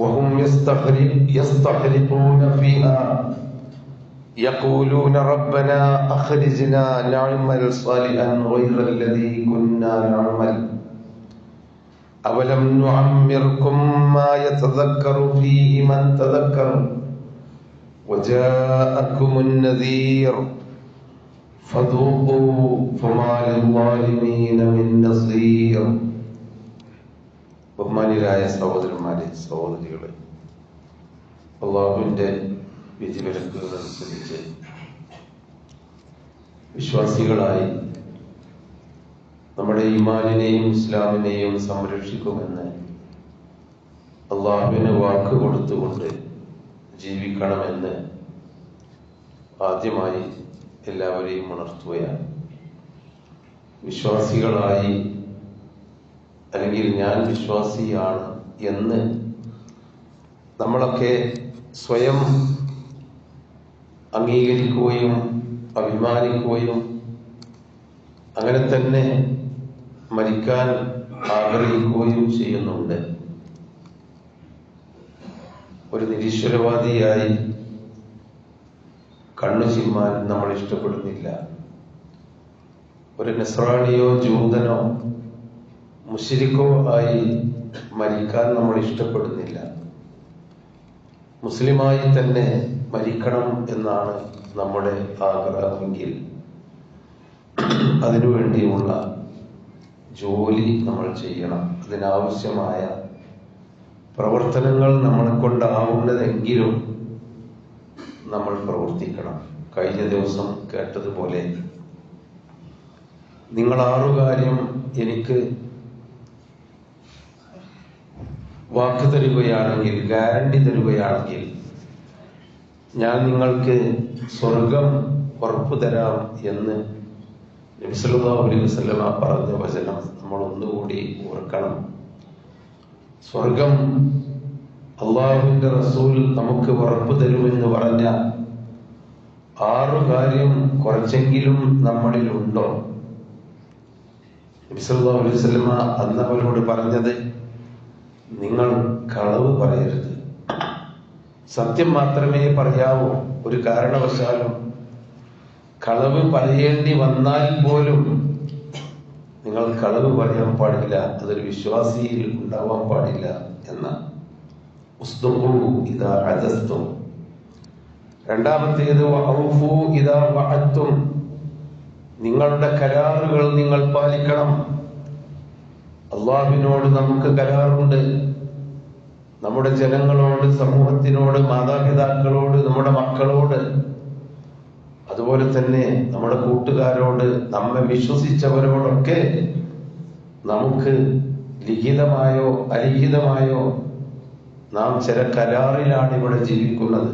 وهم يستخرقون فيها. يقولون ربنا أخرجنا نعمل صالحا غير الذي كنا نعمل. أولم نعمركم ما يتذكر فيه من تذكر؟ وجاءكم النذير. فذوقوا فما للظالمين من نصير. ബഹുമാനിരായ സഹോദരന്മാരെ സഹോദരികളെ അള്ളാഹുവിന്റെ വിധിവിലക്കുകളനുസരിച്ച് വിശ്വാസികളായി നമ്മുടെ ഇമാനിനെയും ഇസ്ലാമിനെയും സംരക്ഷിക്കുമെന്ന് അള്ളാഹുവിന് വാക്ക് കൊടുത്തുകൊണ്ട് ജീവിക്കണമെന്ന് ആദ്യമായി എല്ലാവരെയും ഉണർത്തുകയാണ്. വിശ്വാസികളായി അല്ലെങ്കിൽ ഞാൻ വിശ്വാസിയാണ് എന്ന് നമ്മളൊക്കെ സ്വയം അംഗീകരിക്കുകയും അഭിമാനിക്കുകയും അങ്ങനെ തന്നെ മരിക്കാൻ ആഗ്രഹിക്കുകയും ചെയ്യുന്നുണ്ട്. ഒരു നിരീശ്വരവാദിയായി കണ്ണു ചിമ്മാൻ നമ്മൾ ഇഷ്ടപ്പെടുന്നില്ല. ഒരു നസ്രാണിയോ ജൂതനോ മുഷിരിക്കോ ആയി മരിക്കാൻ നമ്മൾ ഇഷ്ടപ്പെടുന്നില്ല. മുസ്ലിമായി തന്നെ മരിക്കണം എന്നാണ് നമ്മുടെ ആഗ്രഹമെങ്കിൽ അതിനുവേണ്ടിയുള്ള ജോലി നമ്മൾ ചെയ്യണം. അതിനാവശ്യമായ പ്രവർത്തനങ്ങൾ നമ്മളെ കൊണ്ടാവുന്നതെങ്കിലും നമ്മൾ പ്രവർത്തിക്കണം. കഴിഞ്ഞ ദിവസം കേട്ടതുപോലെ നിങ്ങൾ ആറു കാര്യം എനിക്ക് വാക്ക് തരുകയാണെങ്കിൽ ഗ്യാരണ്ടി തരുകയാണെങ്കിൽ ഞാൻ നിങ്ങൾക്ക് സ്വർഗം ഉറപ്പു തരാം എന്ന് നബിസല്ലാ അലൈഹി പറഞ്ഞ വചനം നമ്മൾ ഒന്നുകൂടി ഓർക്കണം. സ്വർഗം അള്ളാഹുവിന്റെ റസൂൽ നമുക്ക് ഉറപ്പു തരുമെന്ന് പറഞ്ഞ ആറു കാര്യം കുറച്ചെങ്കിലും നമ്മളിലുണ്ടോ? നബിസല്ലാ അലൈഹി വസ്ലമ അന്നവരോട് പറഞ്ഞത് നിങ്ങൾ കളവ് പറയരുത്. സത്യം മാത്രമേ പറയാവൂ. ഒരു കാരണവശാലും കളവ് പറയേണ്ടി വന്നാൽ പോലും നിങ്ങൾ കളവ് പറയാൻ പാടില്ല. അതൊരു വിശ്വാസിയിൽ ഉണ്ടാവാൻ പാടില്ല എന്ന ഇതാ രണ്ടാമത്തേത് വഅദ്തും നിങ്ങളുടെ കരാറുകൾ നിങ്ങൾ പാലിക്കണം. അള്ളാഹുവിനോട് നമുക്ക് കരാറുണ്ട്. നമ്മുടെ ജനങ്ങളോട് സമൂഹത്തിനോട് മാതാപിതാക്കളോട് നമ്മുടെ മക്കളോട് അതുപോലെ തന്നെ നമ്മുടെ കൂട്ടുകാരോട് നമ്മെ വിശ്വസിച്ചവരോടൊക്കെ നമുക്ക് ലിഖിതമായോ അലിഖിതമായോ നാം ചില കരാറിലാണ് ഇവിടെ ജീവിക്കുന്നത്.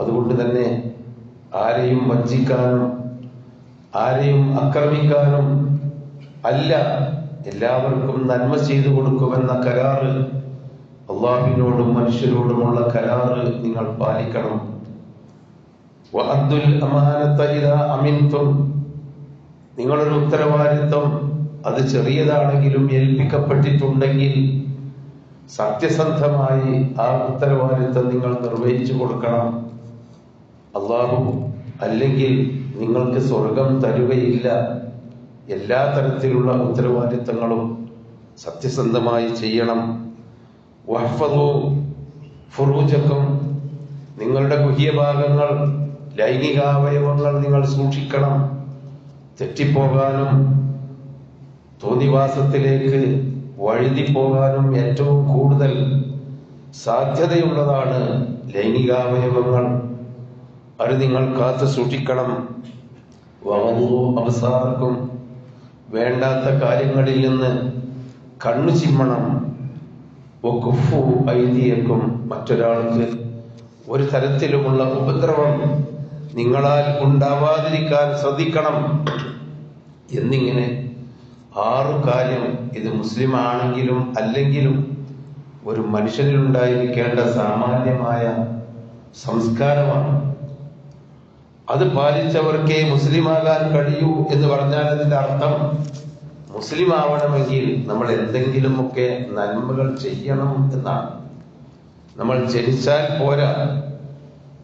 അതുകൊണ്ട് തന്നെ ആരെയും വഞ്ചിക്കാനും ആരെയും ആക്രമിക്കാനും അല്ല എല്ലാവർക്കും നന്മ ചെയ്തു കൊടുക്കുമെന്ന കരാറ് അള്ളാഹുവിനോടും മനുഷ്യരോടുമുള്ള കരാറ് നിങ്ങൾ പാലിക്കണം. നിങ്ങളൊരു ഉത്തരവാദിത്വം അത് ചെറിയതാണെങ്കിലും ഏൽപ്പിക്കപ്പെട്ടിട്ടുണ്ടെങ്കിൽ സത്യസന്ധമായി ആ ഉത്തരവാദിത്വം നിങ്ങൾ നിർവഹിച്ചു കൊടുക്കണം. അള്ളാഹു അല്ലെങ്കിൽ നിങ്ങൾക്ക് സ്വർഗം തരുകയില്ല. എല്ലാ തരത്തിലുള്ള ഉത്തരവാദിത്തങ്ങളും സത്യസന്ധമായി ചെയ്യണം. വഹ്ഫദു ഫുറൂജക്കും നിങ്ങളുടെ ഗുഹ്യഭാഗങ്ങൾ ലൈംഗികാവയവങ്ങൾ നിങ്ങൾ സൂക്ഷിക്കണം. തെറ്റിപ്പോകാനും തോന്നിവാസത്തിലേക്ക് വഴുതിപ്പോകാനും ഏറ്റവും കൂടുതൽ സാധ്യതയുള്ളതാണ് ലൈംഗികാവയവങ്ങൾ. അത് നിങ്ങൾ കാത്തു സൂക്ഷിക്കണം. വകുപ്പോ അവസാർക്കും വേണ്ടാത്ത കാര്യങ്ങളിൽ നിന്ന് കണ്ണു ചിമ്മണം. ഒക്കുഫു ഐതിയക്കും മറ്റൊരാൾക്ക് ഒരു തരത്തിലുമുള്ള ഉപദ്രവം നിങ്ങളാൽ ഉണ്ടാവാതിരിക്കാൻ ശ്രദ്ധിക്കണം എന്നിങ്ങനെ ആറു കാര്യം ഇത് മുസ്ലിം ആണെങ്കിലും അല്ലെങ്കിലും ഒരു മനുഷ്യനിലുണ്ടായിരിക്കേണ്ട സാമാന്യമായ സംസ്കാരമാണ്. അത് പാലിച്ചവർക്കേ മുസ്ലിമാകാൻ കഴിയൂ എന്ന് പറഞ്ഞാൽ അതിന്റെ അർത്ഥം മുസ്ലിം ആവണമെങ്കിൽ നമ്മൾ എന്തെങ്കിലുമൊക്കെ നന്മകൾ ചെയ്യണം എന്നാണ്. നമ്മൾ ജനിച്ചാൽ പോരാ.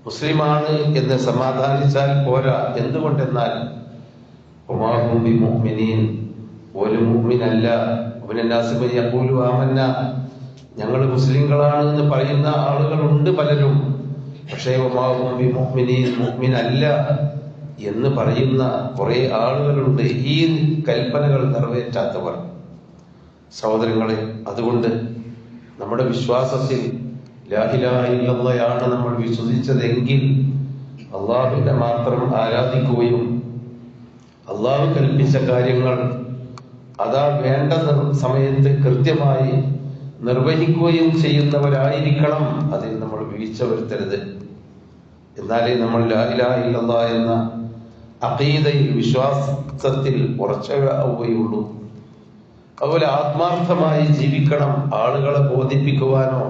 മുസ്ലിമാണ് എന്ന് സമാധാനിച്ചാൽ പോരാ. എന്തുകൊണ്ടെന്നാൽ ഉമാഹും ബി മുഅ്മിനീൻ ഒരു യഖൂലു ഞങ്ങൾ മുസ്ലിങ്ങളാണ് എന്ന് പറയുന്ന ആളുകളുണ്ട് പലരും. പക്ഷേ ഉമാഹും മുഹ്മിനീൻ മുഅ്മിനല്ല. എന്ന് പറയുന്ന കുറെ ആളുകളുണ്ട്. ഈ കൽപ്പനകൾ നിറവേറ്റാത്തവർ. സഹോദരങ്ങളെ അതുകൊണ്ട് നമ്മുടെ വിശ്വാസത്തിൽ ലാഹിലാഹില്ലയാണ് നമ്മൾ വിശ്വസിച്ചതെങ്കിൽ അള്ളാഹുവിനെ മാത്രം ആരാധിക്കുകയും അള്ളാഹു കൽപ്പിച്ച കാര്യങ്ങൾ അതാ വേണ്ട സമയത്ത് കൃത്യമായി നിർവഹിക്കുകയും ചെയ്യുന്നവരായിരിക്കണം. അതിൽ നമ്മൾ വീഴ്ച വരുത്തരുത്. എന്നാലേ നമ്മൾ ലാഹിലാഹില്ല എന്ന അഖീദയിൽ വിശ്വാസത്തിൽ ഉറച്ചാവുകയുള്ളൂ അതുപോലെ ആത്മാർത്ഥമായി ജീവിക്കണം ആളുകളെ ബോധിപ്പിക്കുവാനോ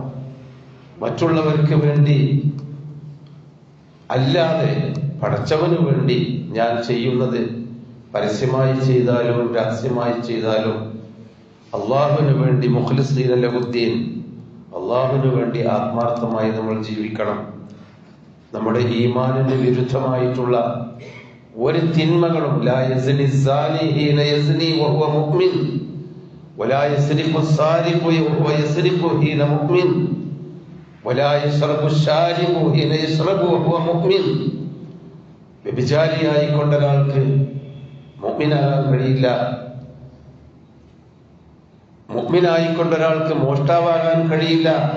മറ്റുള്ളവർക്ക് വേണ്ടി അല്ലാതെ പടച്ചവന് വേണ്ടി ഞാൻ ചെയ്യുന്നത് പരസ്യമായി ചെയ്താലും രഹസ്യമായി ചെയ്താലും അള്ളാഹുവിന് വേണ്ടി മുഖ്ലിസീൻ ലഹുദ്ദീൻ അള്ളാഹുവിന് വേണ്ടി ആത്മാർത്ഥമായി നമ്മൾ ജീവിക്കണം. നമ്മുടെ ഈമാനിന് വിരുദ്ധമായിട്ടുള്ള ഒരു തിന്മകളും വ്യഭിചാരിയായിക്കൊണ്ട മുഗ്മിനാകാൻ കഴിയില്ല മുഗ്മിനായിക്കൊണ്ടൊരാൾക്ക് മോഷ്ടാവാകാൻ കഴിയില്ല.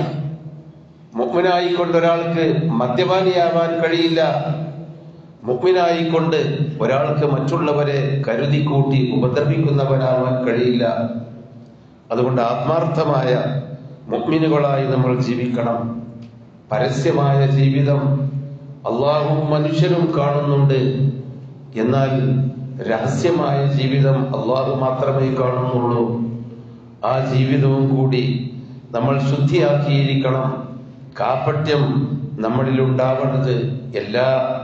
മുഗ്മിനായിക്കൊണ്ടൊരാൾക്ക് മദ്യപാനിയാവാൻ കഴിയില്ല. മുഅ്മിനായിക്കൊണ്ട് ഒരാൾക്ക് മറ്റുള്ളവരെ കരുതി കൂട്ടി ഉപദ്രവിക്കുന്നവനാവാൻ കഴിയില്ല. അതുകൊണ്ട് ആത്മാർത്ഥമായ മുക്മിനുകളായി നമ്മൾ ജീവിക്കണം. പരസ്യമായ ജീവിതം അള്ളാഹും മനുഷ്യരും കാണുന്നുണ്ട്. എന്നാൽ രഹസ്യമായ ജീവിതം അള്ളാഹു മാത്രമേ കാണുന്നുള്ളൂ. ആ ജീവിതവും കൂടി നമ്മൾ ശുദ്ധിയാക്കിയിരിക്കണം. കാപ്പട്യം നമ്മളിൽ ഉണ്ടാവേണ്ടത് എല്ലാ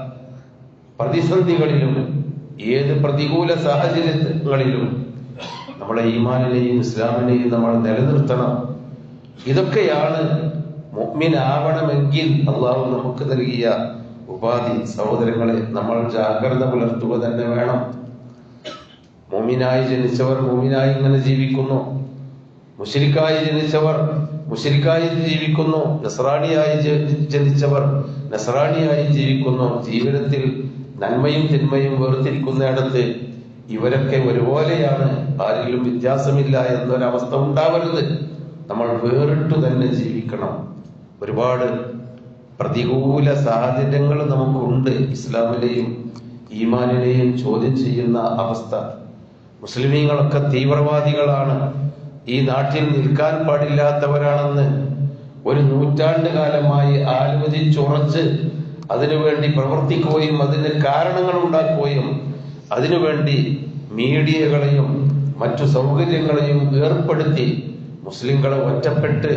പ്രതിസന്ധികളിലും ഏത് പ്രതികൂല സാഹചര്യങ്ങളിലും നമ്മളെ ഈമാനിനെയും ഇസ്ലാമിനെയും നമ്മൾ നിലനിർത്തണം. ഇതൊക്കെയാണ് മുഗ്മിനാവണമെങ്കിൽ അള്ളാഹു നമുക്ക് നൽകിയ ഉപാധി സഹോദരങ്ങളെ നമ്മൾ ജാഗ്രത പുലർത്തുക തന്നെ വേണം. മോമിനായി ജനിച്ചവർ മോമിനായി ഇങ്ങനെ ജീവിക്കുന്നു. മുഷരിക്കായി ജനിച്ചവർ മുഷരിക്കായി ജീവിക്കുന്നു നസ്രാണിയായി ജനിച്ചവർ നസ്രാണിയായി ജീവിക്കുന്നു. ജീവിതത്തിൽ നന്മയും തിന്മയും വേർതിരിക്കുന്നിടത്ത് ഇവരൊക്കെ ഒരുപോലെയാണ്. ആരിലും വ്യത്യാസമില്ല എന്നൊരവസ്ഥ ഉണ്ടാവരുത്. നമ്മൾ വേറിട്ടു തന്നെ ജീവിക്കണം. ഒരുപാട് പ്രതികൂല സാഹചര്യങ്ങൾ നമുക്കുണ്ട്. ഇസ്ലാമിലെയും ഈമാനിനെയും ചോദ്യം ചെയ്യുന്ന അവസ്ഥ. മുസ്ലിമീങ്ങളൊക്കെ തീവ്രവാദികളാണ്. ഈ നാട്ടിൽ നിൽക്കാൻ പാടില്ലാത്തവരാണെന്ന് ഒരു നൂറ്റാണ്ട് കാലമായി ആലോചിച്ചുറച്ച് അതിനുവേണ്ടി പ്രവർത്തിക്കുകയും അതിന് കാരണങ്ങൾ ഉണ്ടാക്കുകയും അതിനുവേണ്ടി മീഡിയകളെയും മറ്റു സൗകര്യങ്ങളെയും ഏർപ്പെടുത്തി മുസ്ലിങ്ങളെ ഒറ്റപ്പെട്ട്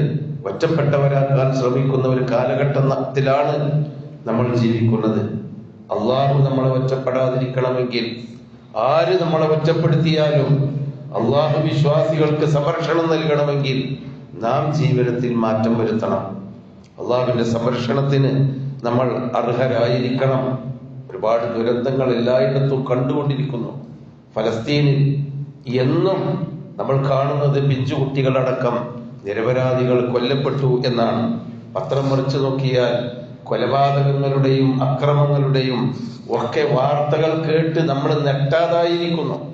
ഒറ്റപ്പെട്ടവരാക്കാൻ ശ്രമിക്കുന്ന ഒരു കാലഘട്ടത്തിലാണ് നമ്മൾ ജീവിക്കുന്നത്. അള്ളാഹു നമ്മളെ ഒറ്റപ്പെടാതിരിക്കണമെങ്കിൽ ആര് നമ്മളെ ഒറ്റപ്പെടുത്തിയാലും അള്ളാഹു വിശ്വാസികൾക്ക് സംരക്ഷണം നൽകണമെങ്കിൽ നാം ജീവിതത്തിൽ മാറ്റം വരുത്തണം. അള്ളാഹുവിന്റെ സംരക്ഷണത്തിന് നമ്മൾ അർഹരായിരിക്കണം. ഒരുപാട് ദുരന്തങ്ങൾ എല്ലായിടത്തും കണ്ടുകൊണ്ടിരിക്കുന്നു. ഫലസ്തീനിൽ എന്നും നമ്മൾ കാണുന്നത് പിഞ്ചുകുട്ടികളടക്കം നിരപരാധികൾ കൊല്ലപ്പെട്ടു എന്നാണ്. പത്രം മറിച്ചു നോക്കിയാൽ കൊലപാതകങ്ങളുടെയും അക്രമങ്ങളുടെയും ഒക്കെ വാർത്തകൾ കേട്ട് നമ്മൾ നെട്ടാതായിരിക്കുന്നു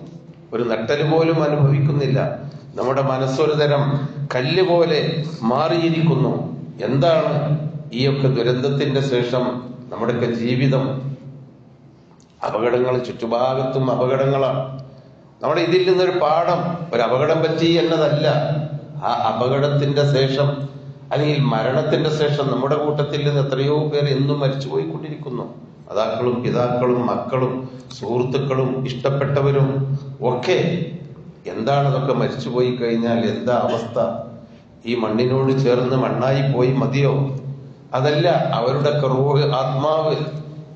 ഒരു നട്ടന് പോലും അനുഭവിക്കുന്നില്ല. നമ്മുടെ മനസ്സൊരു തരം കല്ല് പോലെ മാറിയിരിക്കുന്നു. എന്താണ് ഈ ഒക്കെ ദുരന്തത്തിന്റെ ശേഷം നമ്മുടെയൊക്കെ ജീവിതം? അപകടങ്ങൾ ചുറ്റുഭാഗത്തും അപകടങ്ങളാണ്. നമ്മുടെ ഇതിൽ നിന്നൊരു പാഠം ഒരു അപകടം പറ്റി എന്നതല്ല. ആ അപകടത്തിന്റെ ശേഷം അല്ലെങ്കിൽ മരണത്തിന്റെ ശേഷം നമ്മുടെ കൂട്ടത്തിൽ നിന്ന് എത്രയോ പേർ എന്നും മരിച്ചു പോയിക്കൊണ്ടിരിക്കുന്നു മാതാക്കളും പിതാക്കളും മക്കളും സുഹൃത്തുക്കളും ഇഷ്ടപ്പെട്ടവരും ഒക്കെ എന്താണ് അതൊക്കെ മരിച്ചു പോയി കഴിഞ്ഞാൽ എന്താ അവസ്ഥ? ഈ മണ്ണിനോട് ചേർന്ന് മണ്ണായി പോയി മതിയോ? അതല്ല അവരുടെ റൂഹ് ആത്മാവ്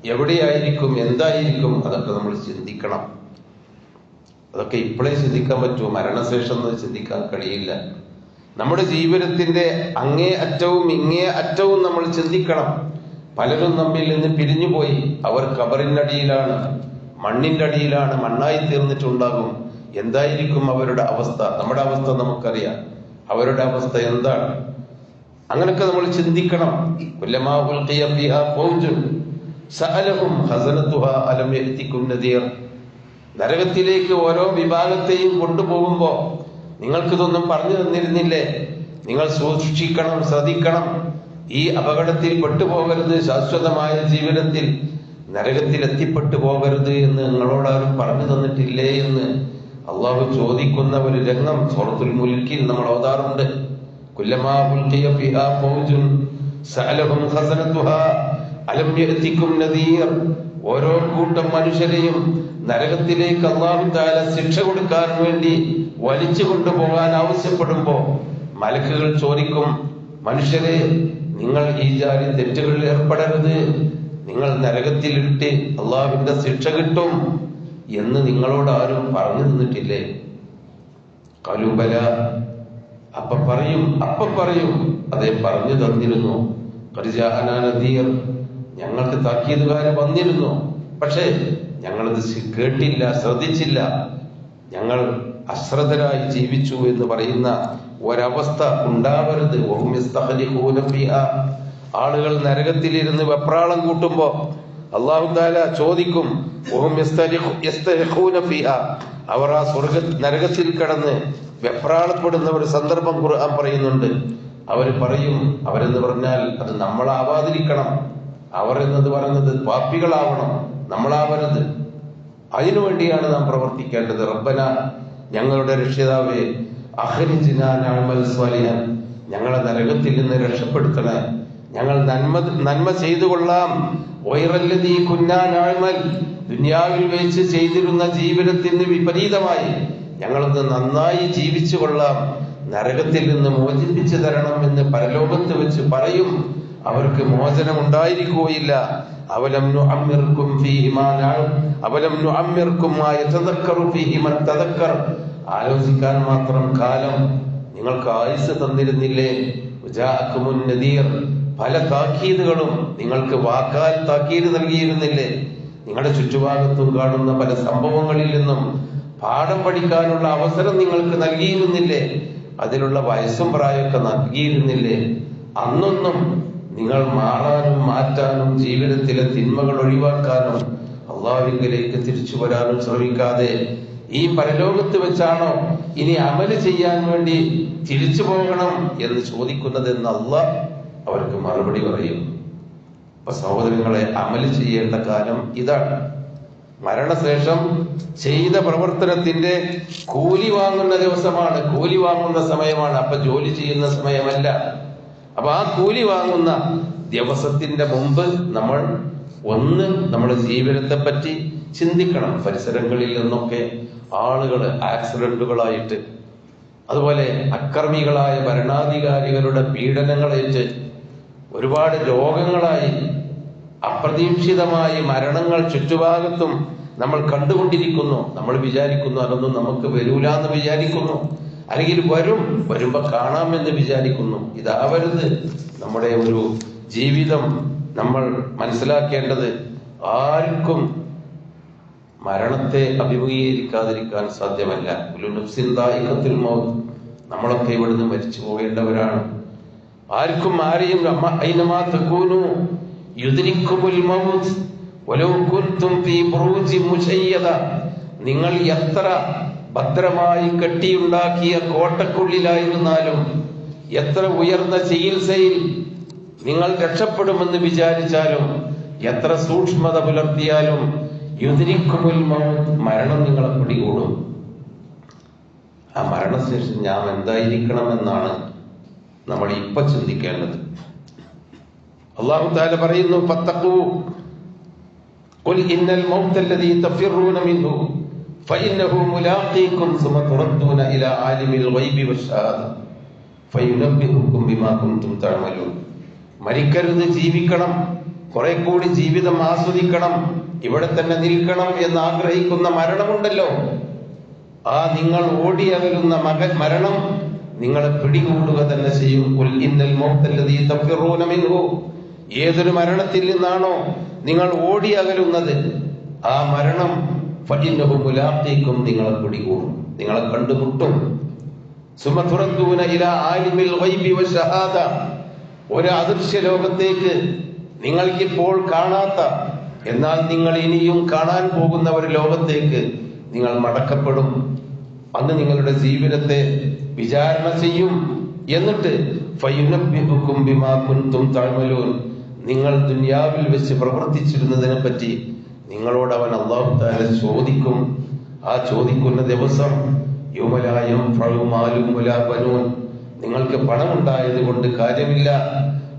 എവിടെയായിരിക്കും എന്തായിരിക്കും? അതൊക്കെ നമ്മൾ ചിന്തിക്കണം. അതൊക്കെ ഇപ്പോഴേ ചിന്തിക്കാൻ പറ്റുമോ? മരണശേഷം എന്ന് ചിന്തിക്കാൻ കഴിയില്ല. നമ്മുടെ ജീവിതത്തിന്റെ അങ്ങേ അറ്റവും ഇങ്ങേ അറ്റവും നമ്മൾ ചിന്തിക്കണം. പലരും നമ്മിൽ നിന്ന് പിരിഞ്ഞുപോയി. അവർ കബറിനടിയിലാണ് മണ്ണിന്റെ അടിയിലാണ് മണ്ണായി തീർന്നിട്ടുണ്ടാകും. എന്തായിരിക്കും അവരുടെ അവസ്ഥ? നമ്മുടെ അവസ്ഥ നമുക്കറിയാം. അവരുടെ അവസ്ഥ എന്താണ്? അങ്ങനെയൊക്കെ നമ്മൾ ചിന്തിക്കണം. നരകത്തിലേക്ക് ഓരോ വിഭാഗത്തെയും കൊണ്ടുപോകുമ്പോ നിങ്ങൾക്കിതൊന്നും പറഞ്ഞു തന്നിരുന്നില്ലേ? നിങ്ങൾ സൂക്ഷിക്കണം ശ്രദ്ധിക്കണം. ഈ അപകടത്തിൽ പെട്ടുപോകരുത് ശാശ്വതമായ ജീവിതത്തിൽ നരകത്തിൽ എത്തിപ്പെട്ടു പോകരുത് എന്ന് നിങ്ങളോടാരും പറഞ്ഞു തന്നിട്ടില്ലേ എന്ന് അള്ളാഹു ചോദിക്കുന്ന ഒരു രംഗം സൂറത്തുൽ മുൽക്കിൽ നമ്മൾ ഓതാറുണ്ട് ഓരോ കൂട്ടം മനുഷ്യരെയും നരകത്തിലേക്ക് അള്ളാഹു താല ശിക്ഷ കൊടുക്കാൻ വേണ്ടി വലിച്ചു കൊണ്ടുപോകാൻ ആവശ്യപ്പെടുമ്പോ മലക്കുകൾ ചോദിക്കും മനുഷ്യരെ നിങ്ങൾ ഈ ജാതി തെറ്റുകളിൽ ഏർപ്പെടരുത്. നിങ്ങൾ നരകത്തിലിട്ട് അള്ളാഹുവിന്റെ ശിക്ഷ കിട്ടും എന്ന് നിങ്ങളോട് ആരും പറഞ്ഞു തന്നിട്ടില്ലേ? കലുബല അപ്പ പറയും അപ്പ പറയും. അതേ പറഞ്ഞു തന്നിരുന്നു. ഞങ്ങൾക്ക് താക്കീതുകാരെ വന്നിരുന്നു. പക്ഷേ ഞങ്ങളത് കേട്ടില്ല ശ്രദ്ധിച്ചില്ല. ഞങ്ങൾ അശ്രദ്ധരായി ജീവിച്ചു എന്ന് പറയുന്ന ഒരവസ്ഥ ഉണ്ടാവരുത്. ആളുകൾ നരകത്തിലിരുന്ന് വെപ്രാളം കൂട്ടുമ്പോ അള്ളാഹു താല ചോദിക്കും അവർ ആ സ്വർഗ നരകത്തിൽ കടന്ന് വെപ്രാളപ്പെടുന്ന ഒരു സന്ദർഭം ഖുർആൻ പറയുന്നുണ്ട്. അവർ പറയും അവരെന്ന് പറഞ്ഞാൽ അത് നമ്മളാവാതിരിക്കണം അവർ എന്നത് പറയുന്നത് പാപ്പികളാവണം നമ്മളാവരുത്. അതിനുവേണ്ടിയാണ് നാം പ്രവർത്തിക്കേണ്ടത്. റബ്ബന ഞങ്ങളുടെ രക്ഷിതാവേ അഹ്രിജ്നാ നഅമൽ സ്വാലിഹൻ. ഞങ്ങളെ നരകത്തിൽ നിന്ന് രക്ഷപ്പെടുത്തണേ. ഞങ്ങൾ നന്മ നന്മ ചെയ്തു കൊള്ളാം. വൈറല്ലതീ കുന്നാ നഅമൽ. ദുനിയാവിൽ വെച്ച് ചെയ്തിരുന്ന ജീവിതത്തിന് വിപരീതമായി ഞങ്ങളത് നന്നായി ജീവിച്ചു കൊള്ളാം. നരകത്തിൽ നിന്ന് മോചിപ്പിച്ചു തരണം എന്ന് പരലോകത്ത് വെച്ച് പറയും. അവർക്ക് മോചനം ഉണ്ടായിരിക്കുകയില്ല അവലം അവലം ആലോചിക്കാൻ മാത്രം കാലം നിങ്ങൾക്ക് ആയുസ് തന്നിരുന്നില്ലേ? വജാഅക്കുമുൻ നദീർ. പല താക്കീതുകളും നിങ്ങൾക്ക് വാക്കാൽ താക്കീത് നൽകിയിരുന്നില്ലേ? നിങ്ങളുടെ ചുറ്റുഭാഗത്തും കാണുന്ന പല സംഭവങ്ങളിൽ നിന്നും പാഠം പഠിക്കാനുള്ള അവസരം നിങ്ങൾക്ക് നൽകിയിരുന്നില്ലേ? അതിനുള്ള വയസ്സും പ്രായമൊക്കെ നൽകിയിരുന്നില്ലേ? അന്നൊന്നും നിങ്ങൾ മാറാനും മാറ്റാനും ജീവിതത്തിലെ തിന്മകൾ ഒഴിവാക്കാനും അള്ളാഹുവിലേക്ക് തിരിച്ചു വരാനും ശ്രമിക്കാതെ ഈ പരലോകത്ത് വെച്ചാണോ ഇനി അമൽ ചെയ്യാൻ വേണ്ടി തിരിച്ചു പോകണം എന്ന് ചോദിക്കുന്നതെന്ന് അല്ല അവർക്ക് മറുപടി പറയും. അപ്പൊ സഹോദരങ്ങളെ അമൽ ചെയ്യേണ്ട കാലം ഇതാണ്. മരണശേഷം ചെയ്ത പ്രവർത്തനത്തിന്റെ കൂലി വാങ്ങുന്ന ദിവസമാണ് കൂലി വാങ്ങുന്ന സമയമാണ്. അപ്പൊ ജോലി ചെയ്യുന്ന സമയമല്ല. അപ്പൊ ആ കൂലി വാങ്ങുന്ന ദിവസത്തിന്റെ മുമ്പ് നമ്മൾ ഒന്ന് നമ്മുടെ ജീവിതത്തെ പറ്റി ചിന്തിക്കണം. പരിസരങ്ങളിൽ നിന്നൊക്കെ ആളുകൾ ആക്സിഡന്റുകളായിട്ട് അതുപോലെ അക്രമികളായ ഭരണാധികാരികളുടെ പീഡനങ്ങളേറ്റ് ഒരുപാട് രോഗങ്ങളായി അപ്രതീക്ഷിതമായി മരണങ്ങൾ ചുറ്റുഭാഗത്തും നമ്മൾ കണ്ടുകൊണ്ടിരിക്കുന്നു. നമ്മൾ വിചാരിക്കുന്നു അതൊന്നും നമുക്ക് വരൂല എന്ന് വിചാരിക്കുന്നു. അല്ലെങ്കിൽ വരും വരുമ്പോ കാണാമെന്ന് വിചാരിക്കുന്നു. ഇതാവരുത്. നമ്മുടെ ഒരു ജീവിതം നമ്മൾ മനസ്സിലാക്കേണ്ടത് ആർക്കും മരണത്തെ അഭിമുഖീകരിക്കാതിരിക്കാൻ സാധ്യമല്ല. ഒരു നഫ്സിന്തായികത്തിൽ മൗത്ത്. നമ്മളൊക്കെ ഇവിടുന്ന് മരിച്ചു പോകേണ്ടവരാണ്. ആർക്കും ആരെയും നിങ്ങൾ എത്ര ഭദ്രമായി കെട്ടിയുണ്ടാക്കിയ കോട്ടക്കുള്ളിലായിരുന്നാലും എത്ര ഉയർന്ന ചികിത്സയിൽ നിങ്ങൾ രക്ഷപ്പെടുമെന്ന് വിചാരിച്ചാലും എത്ര സൂക്ഷ്മത പുലർത്തിയാലും യുദ്രിക്കുമുൽ മൗത്ത് മരണം നിങ്ങളെ പിടികൂടും ആ മരണശേഷം ഞാൻ എന്തായിരിക്കണമെന്നാണ് നമ്മൾ ഇപ്പൊ ചിന്തിക്കേണ്ടത് അള്ളാഹു താല പറയുന്നു ഫത്തഖൂ قل إن الموت الذي تفرون منه فإنه ملاقيكم ثم تردون إلى عالم الغيب والشهادة فينبئكم بما كنتم تعملون മരിക്കരുത് ജീവിക്കണം. കുറെ കൂടി ജീവിതം ആസ്വദിക്കണം. ഇവിടെ തന്നെ നിൽക്കണം എന്ന് ആഗ്രഹിക്കുന്ന മരണമുണ്ടല്ലോ. ആ നിങ്ങൾ ഓടിയകലുന്ന മക മരണം നിങ്ങളെ പിടികൂടുക തന്നെ ചെയ്യും. ഇന്നൽ മിൻഹു. ഏതൊരു മരണത്തിൽ നിന്നാണോ നിങ്ങൾ ഓടി അകലുന്നത്? ആ മരണം മുലാഖീക്കും നിങ്ങളെ പിടികൂടും. നിങ്ങളെ കണ്ടുമുട്ടും. സുമ തുറന്തൂന ഇല ആലിമിൽ ഗൈബി വശഹാദ ഒരു അദൃശ്യ ലോകത്തേക്ക് നിങ്ങൾക്കിപ്പോൾ കാണാത്ത എന്നാൽ നിങ്ങൾ ഇനിയും കാണാൻ പോകുന്ന ഒരു ലോകത്തേക്ക് നിങ്ങൾ മടക്കപ്പെടും. അന്ന് നിങ്ങളുടെ ജീവിതത്തെ വിചാരണ ചെയ്യും. എന്നിട്ട് കുൻതും തഅമലൂൻ. നിങ്ങൾ ദുനിയാവിൽ വെച്ച് പ്രവർത്തിച്ചിരുന്നതിനെ പറ്റി നിങ്ങളോട് അവൻ അള്ളാഹു താര ചോദിക്കും. ആ ചോദിക്കുന്ന ദിവസം യുമലായും ഫഴുമാലും മുലാബനൂൻ നിങ്ങൾക്ക് പണമുണ്ടായത് കൊണ്ട് കാര്യമില്ല.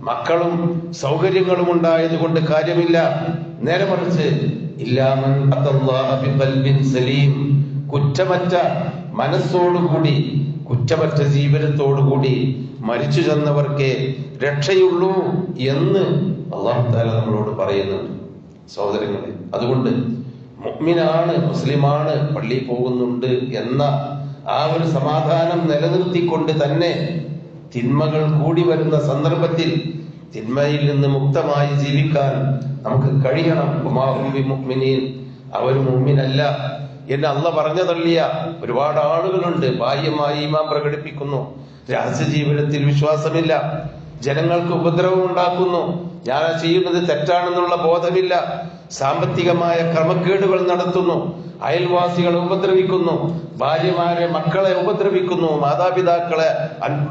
മക്കളും സൗകര്യങ്ങളും ഉണ്ടായത് കൊണ്ട് കാര്യമില്ല. നേരെ മറിച്ച് സലീം. കുറ്റമറ്റ മനസ്സോടുകൂടി കുറ്റമറ്റ ജീവിതത്തോടുകൂടി മരിച്ചു ചെന്നവർക്ക് രക്ഷയുള്ളൂ എന്ന് അള്ളാഹു നമ്മളോട് പറയുന്നുണ്ട് സഹോദരങ്ങളെ. അതുകൊണ്ട് മുഹ്മിനാണ് മുസ്ലിമാണ് പള്ളിയിൽ പോകുന്നുണ്ട് എന്ന ആ ഒരു സമാധാനം നിലനിർത്തിക്കൊണ്ട് തന്നെ തിന്മകൾ കൂടി വരുന്ന സന്ദർഭത്തിൽ തിന്മയിൽ നിന്ന് മുക്തമായി ജീവിക്കാൻ നമുക്ക് കഴിയണം. അവരും ഉമ്മിനല്ല മുഅ്മിനല്ല എന്ന് അല്ല പറഞ്ഞു തള്ളിയ ഒരുപാട് ആളുകളുണ്ട്. ബാഹ്യമായി ഈമാൻ പ്രകടിപ്പിക്കുന്നു. രഹസ്യ ജീവിതത്തിൽ വിശ്വാസമില്ല. ജനങ്ങൾക്ക് ഉപദ്രവം ഉണ്ടാക്കുന്നു. ഞാൻ ചെയ്യുന്നത് തെറ്റാണെന്നുള്ള ബോധമില്ല. സാമ്പത്തികമായ ക്രമക്കേടുകൾ നടത്തുന്നു. അയൽവാസികളെ ഉപദ്രവിക്കുന്നു. ഭാര്യമാരെ മക്കളെ ഉപദ്രവിക്കുന്നു. മാതാപിതാക്കളെ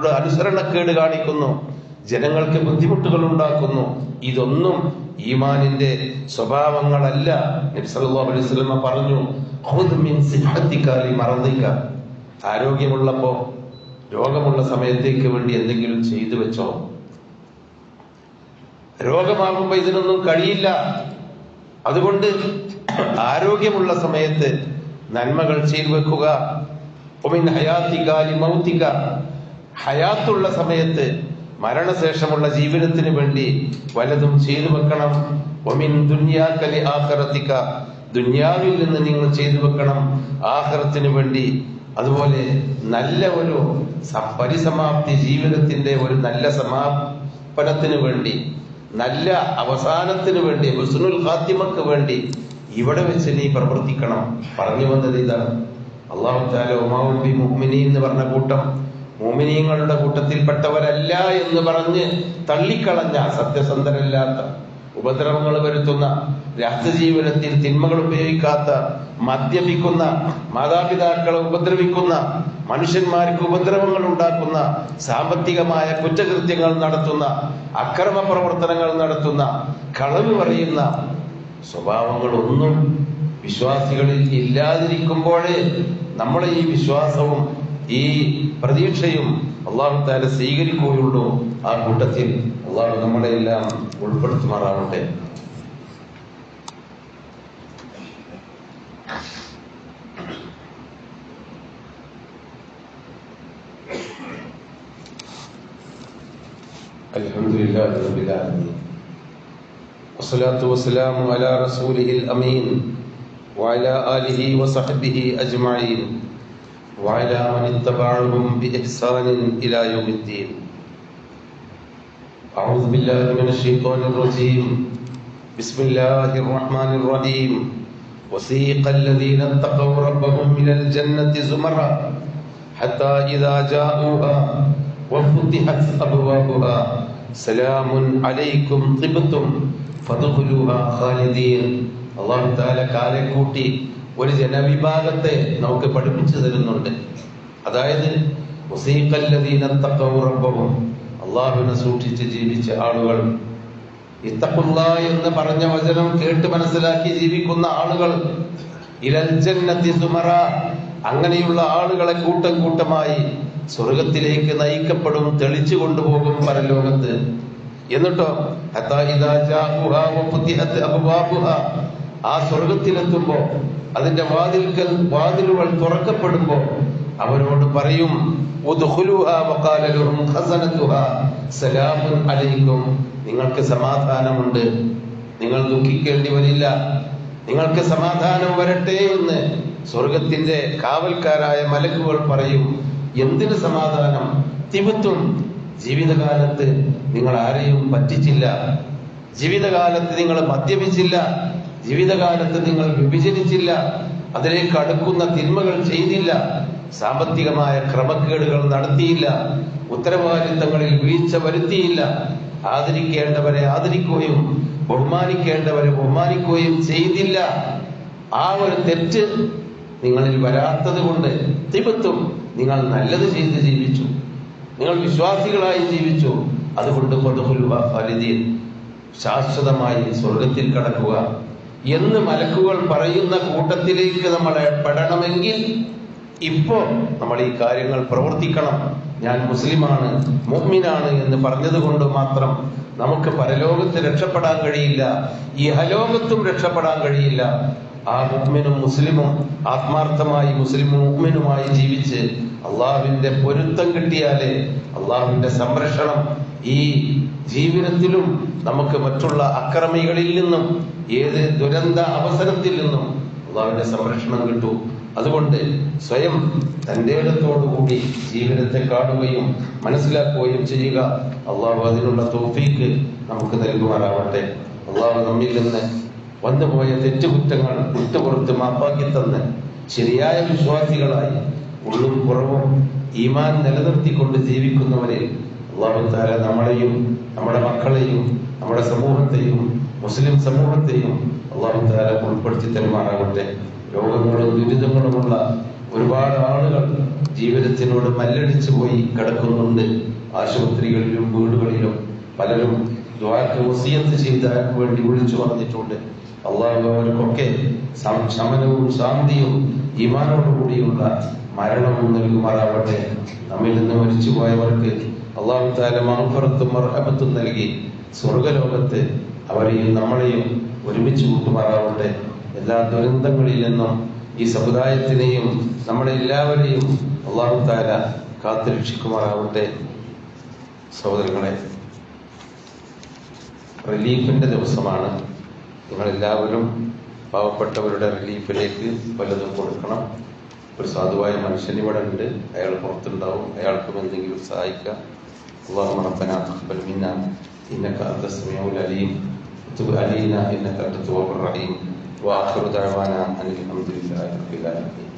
അനുസരണക്കേട് കാണിക്കുന്നു. ജനങ്ങൾക്ക് ബുദ്ധിമുട്ടുകൾ ഉണ്ടാക്കുന്നു. ഇതൊന്നും ഈമാനിന്റെ സ്വഭാവങ്ങളല്ല. അലൈഹി പറഞ്ഞു "ഖുദ് മിൻ ലിമറദിക." ആരോഗ്യമുള്ളപ്പോ രോഗമുള്ള സമയത്തേക്ക് വേണ്ടി എന്തെങ്കിലും ചെയ്തു വെച്ചോ? രോഗമാകുമ്പോ ഇതിനൊന്നും കഴിയില്ല. അതുകൊണ്ട് ആരോഗ്യമുള്ള സമയത്ത് നന്മകൾ ചെയ്തു വെക്കുക. ഹയാത്തുള്ള സമയത്ത് മരണശേഷമുള്ള ജീവിതത്തിന് വേണ്ടി വലതും ചെയ്തു വെക്കണം. ഒമിൻ ദുന്യാക്കലി ആഹ്റത്തിക്ക ദുന്യാവിൽ നിന്ന് നിങ്ങൾ ചെയ്തു വെക്കണം ആഹ്റത്തിന് വേണ്ടി. അതുപോലെ നല്ല ഒരു പരിസമാപ്തി ജീവിതത്തിന്റെ ഒരു നല്ല സമാപനത്തിന് വേണ്ടി. നല്ല അവസാനത്തിന് വേണ്ടി ഹുസ്നുൽ ഖാത്തിമക്ക് വേണ്ടി ഇവിടെ വെച്ച് നീ പ്രവർത്തിക്കണം. പറഞ്ഞു വന്നത് ഇതാണ്. അള്ളാഹു താല ഉമാവുബി മുഹ്മിനി എന്ന് പറഞ്ഞ കൂട്ടം മോമിനിയങ്ങളുടെ കൂട്ടത്തിൽപ്പെട്ടവരല്ല എന്ന് പറഞ്ഞ് തള്ളിക്കളഞ്ഞ സത്യസന്ധരല്ലാത്ത ഉപദ്രവങ്ങൾ വരുത്തുന്ന രാഷ്ട്രജീവനത്തിൽ തിന്മകൾ ഉപയോഗിക്കാത്ത മദ്യപിക്കുന്ന മാതാപിതാക്കളെ ഉപദ്രവിക്കുന്ന മനുഷ്യന്മാർക്ക് ഉപദ്രവങ്ങൾ ഉണ്ടാക്കുന്ന സാമ്പത്തികമായ കുറ്റകൃത്യങ്ങൾ നടത്തുന്ന അക്രമ പ്രവർത്തനങ്ങൾ നടത്തുന്ന കളവ് പറയുന്ന സ്വഭാവങ്ങളൊന്നും വിശ്വാസികളിൽ ഇല്ലാതിരിക്കുമ്പോഴേ നമ്മളെ ഈ വിശ്വാസവും ഈ പ്രതീക്ഷയും അള്ളാഹു താല സ്വീകരിക്കുകയുള്ളൂ ആ കൂട്ടത്തിൽ അള്ളാഹു നമ്മളെ എല്ലാം ഉൾപ്പെടുത്തുമാറാവട്ടെ الحمد لله رب العالمين والصلاة والسلام على رسوله الأمين وعلى آله وصحبه أجمعين وعلى من اتبعهم بإحسان إلى يوم الدين أعوذ بالله من الشيطان الرجيم بسم الله الرحمن الرحيم وسيق الذين اتقوا ربهم من الجنة زمرا حتى إذا جاءوها وفتحت أبوابها سلام عليكم طبتم فادخلوها خالدين അള്ളാഹു താല കാലെ കൂട്ടി ഒരു ജനവിഭാഗത്തെ നമുക്ക് പഠിപ്പിച്ചു തരുന്നുണ്ട്. അതായത് അള്ളാഹുവിനെ സൂക്ഷിച്ച് ജീവിച്ച ആളുകൾ. ഇത്തപ്പുള്ള എന്ന് പറഞ്ഞ വചനം കേട്ട് മനസ്സിലാക്കി ജീവിക്കുന്ന ആളുകൾ. ഇലൽ ജന്നത്തി സുമറ അങ്ങനെയുള്ള ആളുകളെ കൂട്ടം കൂട്ടമായി സ്വർഗത്തിലേക്ക് നയിക്കപ്പെടും തെളിച്ചു കൊണ്ടുപോകും പരലോകത്ത്. എന്നിട്ടോ ആ സ്വർഗത്തിലെത്തുമ്പോ അതിന്റെ വാതിൽക്കൽ വാതിലുകൾ തുറക്കപ്പെടുമ്പോൾ അവരോട് പറയും നിങ്ങൾക്ക് സമാധാനമുണ്ട്. നിങ്ങൾ ദുഃഖിക്കേണ്ടി വരില്ല. നിങ്ങൾക്ക് സമാധാനം വരട്ടെ എന്ന് സ്വർഗത്തിന്റെ കാവൽക്കാരായ മലക്കുകൾ പറയും. എന്തിന് സമാധാനം? തിബത്തും ജീവിതകാലത്ത് നിങ്ങൾ ആരെയും പറ്റിച്ചില്ല. ജീവിതകാലത്ത് നിങ്ങൾ മദ്യപിച്ചില്ല. ജീവിതകാലത്ത് നിങ്ങൾ വിഭജിച്ചില്ല അതിലേക്ക് അടുക്കുന്ന തിന്മകൾ ചെയ്തില്ല സാമ്പത്തികമായ ക്രമക്കേടുകൾ നടത്തിയില്ല ഉത്തരവാദിത്തങ്ങളിൽ വീഴ്ച വരുത്തിയില്ല. ആദരിക്കേണ്ടവരെ ആദരിക്കുകയും ബഹുമാനിക്കേണ്ടവരെ ബഹുമാനിക്കുകയും ചെയ്തില്ല. ആ ഒരു തെറ്റ് നിങ്ങളിൽ വരാത്തത് കൊണ്ട് തിബത്തും നിങ്ങൾ നല്ലത് ചെയ്ത് ജീവിച്ചു. നിങ്ങൾ വിശ്വാസികളായി ജീവിച്ചു. അതുകൊണ്ട് ഫലിദീൻ ശാശ്വതമായി സ്വർഗത്തിൽ കടക്കുക. എന്ന് മലക്കുകൾ പറയുന്ന കൂട്ടത്തിലേക്ക് നമ്മൾ പെടണമെങ്കിൽ ഇപ്പോ നമ്മൾ ഈ കാര്യങ്ങൾ പ്രവർത്തിക്കണം. ഞാൻ മുസ്ലിമാണ് മുഹ്മിനാണ് എന്ന് പറഞ്ഞതുകൊണ്ട് മാത്രം നമുക്ക് പരലോകത്ത് രക്ഷപ്പെടാൻ കഴിയില്ല. ഈ ഹലോകത്തും രക്ഷപ്പെടാൻ കഴിയില്ല. ആ മുഹ്മിനും മുസ്ലിമും ആത്മാർത്ഥമായി മുസ്ലിമും മുഹ്മിനുമായി ജീവിച്ച് അള്ളാഹുവിന്റെ പൊരുത്തം കിട്ടിയാലേ അള്ളാഹുവിന്റെ സംരക്ഷണം ഈ ജീവിതത്തിലും നമുക്ക് മറ്റുള്ള അക്രമികളിൽ നിന്നും ഏത് ദുരന്ത അവസരത്തിൽ നിന്നും അള്ളാഹുവിന്റെ സംരക്ഷണം കിട്ടൂ. അതുകൊണ്ട് സ്വയം തന്റെ ഇടത്തോടുകൂടി ജീവിതത്തെ കാണുകയും മനസ്സിലാക്കുകയും ചെയ്യുക. അള്ളാഹു അതിനുള്ള തോഫീക്ക് നമുക്ക് നൽകുമാറാവട്ടെ. അള്ളാഹു നമ്മിൽ നിന്ന് വന്നുപോയ തെറ്റുകുറ്റങ്ങൾ വിട്ടുപുറത്ത് മാപ്പാക്കി തന്ന് ശരിയായ വിശ്വാസികളായി ഉള്ളും പുറവും ഈമാൻ നിലനിർത്തിക്കൊണ്ട് ജീവിക്കുന്നവരെ അള്ളാഹുത്താല നമ്മളെയും നമ്മുടെ മക്കളെയും നമ്മുടെ സമൂഹത്തെയും മുസ്ലിം സമൂഹത്തെയും അള്ളാഹുത്താല ഉൾപ്പെടുത്തി തരുമാറാകട്ടെ. രോഗങ്ങളും ദുരിതങ്ങളുമുള്ള ഒരുപാട് ആളുകൾ ജീവിതത്തിനോട് മല്ലടിച്ചു പോയി കിടക്കുന്നുണ്ട്. ആശുപത്രികളിലും വീടുകളിലും പലരും ദ്വാരക്ക് വസീയത്ത് ചെയ്താൻ വേണ്ടി വിളിച്ചു പറഞ്ഞിട്ടുണ്ട്. അള്ളാഹു അവർക്കൊക്കെ ശമനവും ശാന്തിയും ഈമാനോടുകൂടിയുള്ള മരണവും നൽകുമാറാവട്ടെ. നമ്മിൽ നിന്ന് മരിച്ചു പോയവർക്ക് അള്ളാഹു താല മഹഫറത്തും മർഹബത്തും നൽകി സ്വർഗലോകത്ത് അവരെയും നമ്മളെയും ഒരുമിച്ച് കൂട്ടുമാറാവട്ടെ. എല്ലാ ദുരന്തങ്ങളിൽ നിന്നും ഈ സമുദായത്തിനെയും നമ്മളെ എല്ലാവരെയും അള്ളാഹു താല കാത്തുരക്ഷിക്കുമാറാവട്ടെ. സഹോദരങ്ങളെ റിലീഫിന്റെ ദിവസമാണ് നിങ്ങളെല്ലാവരും പാവപ്പെട്ടവരുടെ റിലീഫിലേക്ക് പലതും കൊടുക്കണം ഒരു സാധുവായ മനുഷ്യൻ ഇവിടെ ഉണ്ട് അയാൾ പുറത്തുണ്ടാവും അയാൾക്കും എന്തെങ്കിലും സഹായിക്കാം اللهم ربنا تقبل منا انك انت السميع العليم وتب علينا انك انت التواب الرحيم واخر دعوانا ان الحمد لله رب العالمين